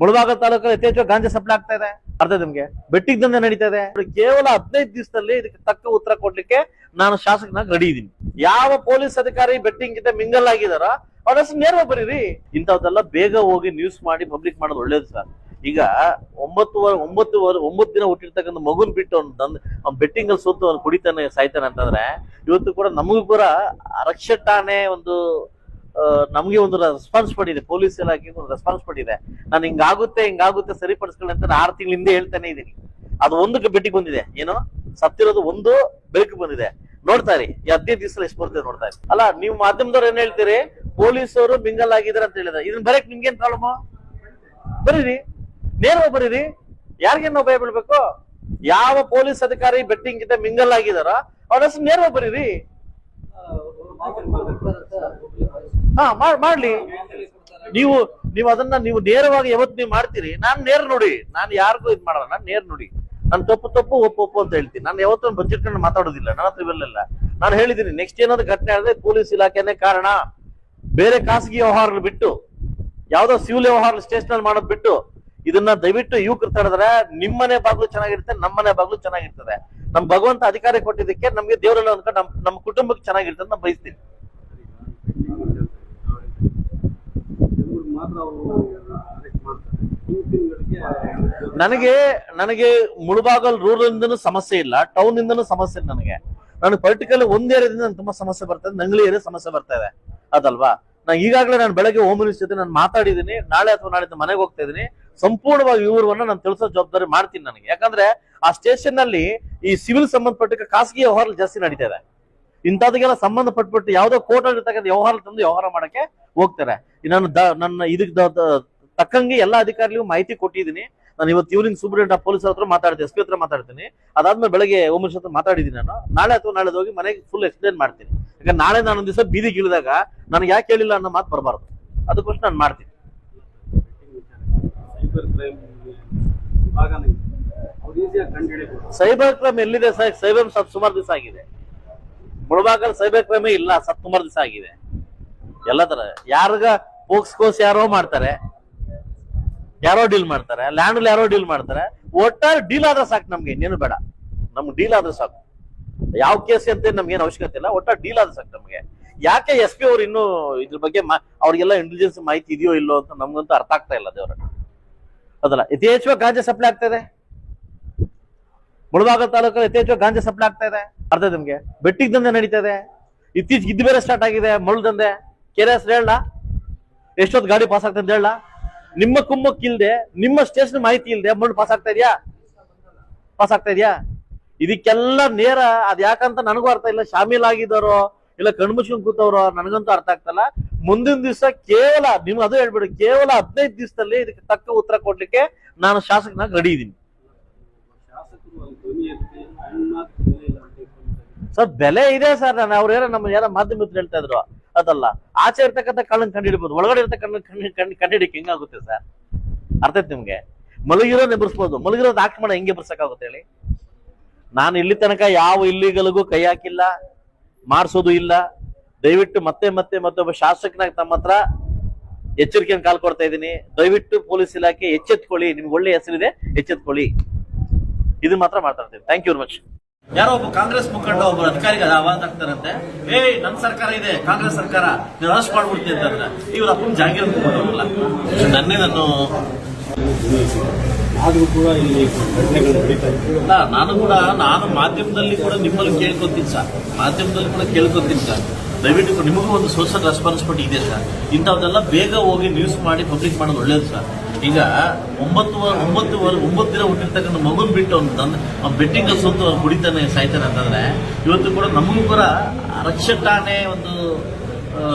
ಮುಳಬಾಗ ತಾಲೂಕಲ್ಲಿ ಯಥೇಚ್ಛ ಗಾಂಜಾ ಸಪ್ಲೈ ಆಗ್ತಾ ಇದೆ. ಅರ್ಥ ನಿಮ್ಗೆ. ಬೆಟ್ಟಿಗೆ ದಂಧೆ ನಡೀತಾ ಇದೆ. ಕೇವಲ ಹದಿನೈದು ದಿವಸದಲ್ಲಿ ಇದಕ್ಕೆ ತಕ್ಕ ಉತ್ತರ ಕೊಡ್ಲಿಕ್ಕೆ ನಾನು ಶಾಸಕನಾಗಿ ರೆಡಿ ಇದ್ದೀನಿ ಯಾವ ಪೊಲೀಸ್ ಅಧಿಕಾರಿ ಬೆಟ್ಟಿಂಗ್ ಜೊತೆ ಮಿಂಗಲ್ ಆಗಿದಾರ, ಅವ್ರ ಹೆಸರು ಬರೀರಿ. ಇಂಥವ್ದೆಲ್ಲ ಬೇಗ ಹೋಗಿ ನ್ಯೂಸ್ ಮಾಡಿ ಪಬ್ಲಿಕ್ ಮಾಡೋದು ಒಳ್ಳೇದು ಸರ್. ಈಗ ಒಂಬತ್ತುವರೆ ಒಂಬತ್ತುವರೆ ಒಂಬತ್ತು ದಿನ ಹುಟ್ಟಿರ್ತಕ್ಕಂಥ ಮಗುನ್ ಬಿಟ್ಟು ಅವ್ನು ತಂದು ಅವ್ನು ಬೆಟ್ಟಿಂಗ್ ಅಲ್ಲಿ ಸೋತು ಅವ್ನು ಕುಡಿತಾನೆ, ಸಾಯ್ತಾನೆ ಅಂತಂದ್ರೆ, ಇವತ್ತು ಕೂಡ ನಮಗೂ ಕೂಡ ಅರಕ್ಷ ಠಾಣೆ ಒಂದು ನಮ್ಗೆ ಒಂದು ರೆಸ್ಪಾನ್ಸ್ ಪಡಿದೆ ಪೊಲೀಸ್ ಇಲಾಖೆಗೆ ಒಂದು ರೆಸ್ಪಾನ್ಸ್ ಪಡಿದೆ ನಾನು ಹಿಂಗಾಗುತ್ತೆ ಹಿಂಗಾಗುತ್ತೆ ಸರಿಪಡಿಸ್ಕೊಳ್ಳಿ ಅಂತ ಆರು ತಿಂಗಳ ಹಿಂದೆ ಹೇಳ್ತಾನೆ ಇದ್ದೀನಿ ಅದು ಒಂದಕ್ಕೆ ಬೆಟ್ಟಿಗೆ ಬಂದಿದೆ. ಏನು? ಸತ್ತಿರೋದು ಒಂದು, ಬೆಳಕು ಬಂದಿದೆ. ನೋಡ್ತಾ ರೀ ಈ ಹದಿನೈದು ದಿವಸ ಎಷ್ಟು ಬರ್ತದೆ ನೋಡ್ತಾ ಇರಿ. ಅಲ್ಲ, ನೀವು ಮಾಧ್ಯಮದವ್ರು ಏನ್ ಹೇಳ್ತೀರಿ? ಪೊಲೀಸರು ಮಿಂಗಲ್ ಆಗಿದಾರೆ ಅಂತ ಹೇಳಿದ್ರೆ ಇದನ್ನ ಬರಕ್ ನಿಮ್ಗೇನ್ ಪ್ರಾಬ್ಲಮ್ ಬರೀರಿ. ನೇರವಾಗಿ ಬರೀರಿ. ಯಾರಿಗೇನು ಭಯ ಬೀಳ್ಬೇಕು? ಯಾವ ಪೊಲೀಸ್ ಅಧಿಕಾರಿ ಬೆಟ್ಟಿಂಗ್ ಜೊತೆ ಮಿಂಗಲ್ ಆಗಿದಾರ ಅವ್ರ ಹೆಸರು ನೇರವಾಗಿ ಬರೀರಿ. ಹಾ, ಮಾಡ್- ಮಾಡ್ಲಿ. ನೀವು ನೀವು ಅದನ್ನ ನೀವು ನೇರವಾಗಿ ಯಾವತ್ತು ನೀವು ಮಾಡ್ತೀರಿ, ನಾನ್ ನೇರ ನೋಡಿ. ನಾನು ಯಾರಿಗೂ ಇದ್ ಮಾಡಲ್ಲ, ನಾನು ನೇರ ನೋಡಿ. ನಾನು ತಪ್ಪು ತಪ್ಪು, ಒಪ್ಪು ಒಪ್ಪು ಅಂತ ಹೇಳ್ತೀನಿ. ನಾನು ಯಾವತ್ತೂ ಬಚ್ಚಿಟ್ಕೊಂಡು ಮಾತಾಡೋದಿಲ್ಲ, ನನ್ನ ಹತ್ರ ಇವೆಲ್ಲ ನಾನು ಹೇಳಿದ್ದೀನಿ ನೆಕ್ಸ್ಟ್ ಏನಾದ್ರು ಘಟನೆ ಆದ್ರೆ ಪೊಲೀಸ್ ಇಲಾಖೆನೇ ಕಾರಣ. ಬೇರೆ ಖಾಸಗಿ ವ್ಯವಹಾರ ಬಿಟ್ಟು, ಯಾವ್ದೋ ಸಿವಿಲ್ ವ್ಯವಹಾರ ಸ್ಟೇಷನ್ ಅಲ್ಲಿ ಮಾಡೋದ್ ಬಿಟ್ಟು ಇದನ್ನ ದಯವಿಟ್ಟು ಯುವಕರು ತಡೆದ್ರೆ ನಿಮ್ಮನೆ ಬಾಗ್ಲು ಚೆನ್ನಾಗಿರುತ್ತೆ, ನಮ್ಮನೆ ಬಾಗ್ಲು ಚೆನ್ನಾಗಿರ್ತದೆ. ನಮ್ ಭಗವಂತ ಅಧಿಕಾರ ಕೊಟ್ಟಿದ್ದಕ್ಕೆ ನಮ್ಗೆ ದೇವರೆಲ್ಲ ಅಂದ್ಕೊಂಡು ನಮ್ ನಮ್ಮ ಕುಟುಂಬಕ್ಕೆ ಚೆನ್ನಾಗಿರ್ತದೆ ಅಂತ ಬಯಸ್ತೀನಿ. ನನಗೆ ನನಗೆ ಮುಳುಬಾಗಲ್ ರೂರಲ್ ಇಂದನೂ ಸಮಸ್ಯೆ ಇಲ್ಲ ಟೌನ್ ಇಂದನೂ ಸಮಸ್ಯೆ ನನಗೆ. ನನಗೆ ಪರ್ಟಿಕ್ಯುಲರ್ ಒಂದ್ ಏರಿಯಾದಿಂದ ತುಂಬಾ ಸಮಸ್ಯೆ ಬರ್ತದೆ ನಂಗ್ಲಿ ಏರಿಯಾ ಸಮಸ್ಯೆ ಬರ್ತಾ ಇದೆ. ಅದಲ್ವಾ? ನಾನು ಈಗಾಗಲೇ ನಾನು ಬೆಳಗ್ಗೆ ಹೋಮ್ ಮಿನಿಸ್ಟರ್ ಜೊತೆ ನಾನು ಮಾತಾಡಿದ್ದೀನಿ ನಾಳೆ ಅಥವಾ ನಾಳೆ ಮನೆಗೆ ಹೋಗ್ತಾ ಇದ್ದೀನಿ ಸಂಪೂರ್ಣವಾಗಿ ವಿವರವನ್ನ ನಾನು ತಿಳಿಸೋ ಜವಾಬ್ದಾರಿ ಮಾಡ್ತೀನಿ ನನಗೆ. ಯಾಕಂದ್ರೆ ಆ ಸ್ಟೇಷನ್ನಲ್ಲಿ ಈ ಸಿವಿಲ್ ಸಂಬಂಧಪಟ್ಟ ಖಾಸಗಿ ವ್ಯವಹಾರ ಜಾಸ್ತಿ ನಡೀತಾ ಇದೆ. ಇಂಥದಕ್ಕೆಲ್ಲ ಸಂಬಂಧಪಟ್ಬಿಟ್ಟು ಯಾವುದೋ ಕೋರ್ಟ್ ಇರ್ತಕ್ಕಂಥ ವ್ಯವಹಾರ ತಂದು ವ್ಯವಹಾರ ಮಾಡಕ್ಕೆ ಹೋಗ್ತಾರೆ. ನಾನು ನನ್ನ ಇದಕ್ಕೆ ತಕ್ಕಂಗೆ ಎಲ್ಲಾ ಅಧಿಕಾರಿಗಳಿಗೂ ಮಾಹಿತಿ ಕೊಟ್ಟಿದ್ದೀನಿ. ನಾನು ಇವತ್ತು ಈವ್ನಿಂಗ್ ಸೂಪರಿಂಟೆಂಡೆಂಟ್ ಪೊಲೀಸ್ ಹತ್ರ ಮಾತಾಡ್ತೀನಿ ಎಸ್ ಪಿ ಹತ್ರ ಮಾತಾಡ್ತೀನಿ. ಅದಾದ್ಮೇಲೆ ಬೆಳಗ್ಗೆ ಓಮೇಶ್ ಹತ್ರ ಮಾತಾಡಿದ್ದೀನಿ ನಾನು. ನಾಳೆ ಅಥವಾ ನಾಳೆ ಹೋಗಿ ಮನೆಗೆ ಫುಲ್ ಎಕ್ಸ್ಪ್ಲೇನ್ ಮಾಡ್ತೀನಿ. ಯಾಕಂದ್ರೆ ನಾಳೆ ನಾನು ಒಂದ್ ದಿವಸ ಬೀದಿಗೆ ಇಳಿದಾಗ ನನಗೆ ಯಾಕೆ ಹೇಳಿಲ್ಲ ಅನ್ನೋ ಮಾತು ಬರಬಾರ್ದು. ಅದಕ್ಕೋಸ್ಕರ ನಾನು ಮಾಡ್ತೀನಿ. ಸೈಬರ್ ಕ್ರೈಮ್ ಎಲ್ಲಿದೆ ಸರ್ ಸೈಬರ್ ಸತ್ ಸುಮಾರು ದಿವಸ ಆಗಿದೆ. ಮುಳಬಾಗಲ್ ಸೈಬರ್ ಕ್ರೈಮೇ ಇಲ್ಲ ಸತ್ ಸುಮಾರು ದಿವಸ ಆಗಿದೆ. ಎಲ್ಲ ತರ. ಯಾರಿಗ ಕೋಸ್ ಯಾರೋ ಮಾಡ್ತಾರೆ. ಯಾರೋ ಡೀಲ್ ಮಾಡ್ತಾರೆ ಲ್ಯಾಂಡ್ ಯಾರೋ ಡೀಲ್ ಮಾಡ್ತಾರೆ, ಒಟ್ಟಾರೆ ಡೀಲ್ ಆದ್ರೆ ಸಾಕು ನಮ್ಗೆ, ಇನ್ನೇನು ಬೇಡ. ನಮ್ಗೆ ಡೀಲ್ ಆದ್ರೆ ಸಾಕು. ಯಾವ ಕೇಸ್ ಅಂತ ನಮ್ಗೆ ಏನು ಅವಶ್ಯಕತೆ ಇಲ್ಲ, ಒಟ್ಟಾರೆ ಡೀಲ್ ಆದ್ರೆ ಸಾಕು ನಮ್ಗೆ. ಯಾಕೆ ಎಸ್ ಪಿ ಅವ್ರು ಇನ್ನೂ ಇದ್ರ ಬಗ್ಗೆ ಅವ್ರಿಗೆಲ್ಲ ಇಂಟೆಲಿಜೆನ್ಸ್ ಮಾಹಿತಿ ಇದೆಯೋ ಇಲ್ಲೋ ಅಂತ ನಮ್ಗಂತೂ ಅರ್ಥ ಆಗ್ತಾ ಇಲ್ಲ ದೇವ್ರ. ಅದಲ್ಲ, ಯಥೇಚ್ಛವಾಗಿ ಗಾಂಜಾ ಸಪ್ಲೈ ಆಗ್ತಾ ಇದೆ? ಮುಳಬಾಗ ತಾಲೂಕಲ್ಲಿ ಯಥೇಚ್ಛವಾಗಿ ಗಾಂಜಾ ಸಪ್ಲೈ ಆಗ್ತಾ ಇದೆ? ಅರ್ಥ ನಿಮ್ಗೆ? ಬೆಟ್ಟಿಗೆ ದಂಧೆ ನಡೀತಾ ಇದೆ. ಇತ್ತೀಚೆಗೆ ಇದ್ ಬೇರೆ ಸ್ಟಾರ್ಟ್ ಆಗಿದೆ, ಮುಳ್ಳು ದಂಧೆ. ಕೆರೆ ಹೆಸರು ಹೇಳ ಎಷ್ಟೊತ್ತು ಗಾಡಿ ಪಾಸ್ ಆಗ್ತದೆ ಹೇಳ ನಿಮ್ಮ ಕುಮ್ಮಕ್ ನಿಮ್ಮ ಸ್ಟೇಷನ್ ಮಾಹಿತಿ ಇಲ್ದೆ ಮರಳು ಪಾಸ್ ಆಗ್ತಾ ಇದೆಯಾ? ಪಾಸ್ ಆಗ್ತಾ ಇದೆಯಾ? ಇದಕ್ಕೆಲ್ಲ ನೇರ, ಅದ್ ಯಾಕಂತ ನನಗೂ ಅರ್ಥ ಇಲ್ಲ. ಶಾಮೀಲ್ ಆಗಿದ್ದಾರೋ ಇಲ್ಲ ಕಣ್ಮುಚ್ಕೊಂಡ್ ಕೂತವ್ರೋ, ನನಗಂತೂ ಅರ್ಥ ಆಗ್ತಲ್ಲ ಮುಂದಿನ ದಿವಸ ಕೇವಲ ನಿಮ್ ಅದು ಹೇಳ್ಬಿಡಿ, ಕೇವಲ ಹದಿನೈದು ದಿವಸದಲ್ಲಿ ಇದಕ್ಕೆ ತಕ್ಕ ಉತ್ತರ ಕೊಡ್ಲಿಕ್ಕೆ ನಾನು ಶಾಸಕನಾಗಿ ರೆಡಿ ಇದ್ದೀನಿ ಸರ್, ಬೆಲೆ ಇದೆ ಸರ್, ನಾನು ಅವ್ರ ಏನೋ ನಮ್ಮ ಯಾರ ಮಾಧ್ಯಮ ಹೇಳ್ತಾ ಇದ್ರು. ಅದಲ್ಲ. ಆಚೆ ಇರ್ತಕ್ಕಂಥ ಕಣ್ಣನ್ನು ಕಂಡು ಹಿಡ್ಬೋದು ಒಳಗಡೆ ಇರ್ತಕ್ಕಂಥ ಕಣ್ಣು ಕಣ್ಣು ಕಂಡಿಡಿಕ್ ಹೆಂಗಾಗುತ್ತೆ ಸರ್? ಅರ್ಥ ಐತೆ ನಿಮ್ಗೆ? ಮಲಗಿರೋ ನೆಬರ್ಸ್ಬೋದು ಮಲಗಿರೋದು ಆಕ್ಟ್ ಮಾಡ ಹೆಂಗೆ ಬರ್ಸಕ್ಕಾಗುತ್ತೆ ಹೇಳಿ? ನಾನು ಇಲ್ಲಿ ತನಕ ಯಾವ ಇಲ್ಲಿಗಲಗೂ ಕೈ ಹಾಕಿಲ್ಲ ಮಾಡಿಸೋದು ಇಲ್ಲ. ದಯವಿಟ್ಟು ಮತ್ತೆ ಮತ್ತೆ ಮತ್ತೊಬ್ಬ ಶಾಸಕನಾಗ ತಮ್ಮ ಹತ್ರ ಎಚ್ಚರಿಕೆಯನ್ನು ಕಾಲ್ ಕೊಡ್ತಾ ಇದ್ದೀನಿ. ದಯವಿಟ್ಟು ಪೊಲೀಸ್ ಇಲಾಖೆ ಎಚ್ಚೆತ್ಕೊಳ್ಳಿ. ನಿಮ್ಗೆ ಒಳ್ಳೆ ಹೆಸರಿದೆ. ಎಚ್ಚೆತ್ಕೊಳ್ಳಿ. ಇದು ಮಾತ್ರ ಮಾತಾಡ್ತೀನಿ ಥ್ಯಾಂಕ್ ಯು ವೆರಿ ಮಚ್ ಯಾರೋ ಒಬ್ಬ ಕಾಂಗ್ರೆಸ್ ಮುಖಂಡ ಒಬ್ಬ ಅಧಿಕಾರಿಗೆ ಆವಾಜ್ ಆಗ್ತಾರಂತೆ ಏಯ್ ನನ್ ಸರ್ಕಾರ ಇದೆ ಕಾಂಗ್ರೆಸ್ ಸರ್ಕಾರ ನೀವು ಅರೆಸ್ಟ್ ಮಾಡ್ಬಿಡ್ತೀನಿ ಅಂತಂದ್ರೆ ಇವ್ರ ಅಪ್ಪನ ಜಾಗೀರ್ ನನ್ನೇ ನಾನು ಆದ್ರೂ ಕೂಡ ಇಲ್ಲಿ ಘಟನೆಗಳು ನಡೀತಾ ಇತ್ತು ಅಲ್ಲ ನಾನು ಕೂಡ ನಾನು ಮಾಧ್ಯಮದಲ್ಲಿ ಕೂಡ ನಿಮ್ಮಲ್ಲಿ ಕೇಳ್ಕೊತೀನಿ ಸರ್. ಮಾಧ್ಯಮದಲ್ಲಿ ಕೂಡ ಕೇಳ್ಕೊತೀನಿ ಸರ್. ದಯವಿಟ್ಟು ನಿಮಗೂ ಒಂದು ಸೋಷಿಯಲ್ ರೆಸ್ಪಾನ್ಸಿಬಿಲಿಟಿ ಇದೆ ಸರ್. ಇಂಥವ್ದೆಲ್ಲ ಬೇಗ ಹೋಗಿ ನ್ಯೂಸ್ ಮಾಡಿ ಪಬ್ಲಿಕ್ ಮಾಡೋದು ಒಳ್ಳೇದು ಸರ್. ಈಗ ಒಂಬತ್ತು ಒಂಬತ್ತು ಒಂಬತ್ತು ದಿನ ಹುಟ್ಟಿರ್ತಕ್ಕಂಥ ಮಗುನ್ ಬಿಟ್ಟು ಅವ್ನು ತಂದು ಅವ್ನು ಬೆಟ್ಟಿಂಗ್ ಸುತ್ತ ಅವ್ನು ಕುಡಿತಾನೆ ಸಾಯ್ತಾನೆ ಅಂತಂದ್ರೆ ಇವತ್ತು ಕೂಡ ನಮಗೂ ಕೂಡ ರಕ್ಷಕಾನೆ ಒಂದು ಆ,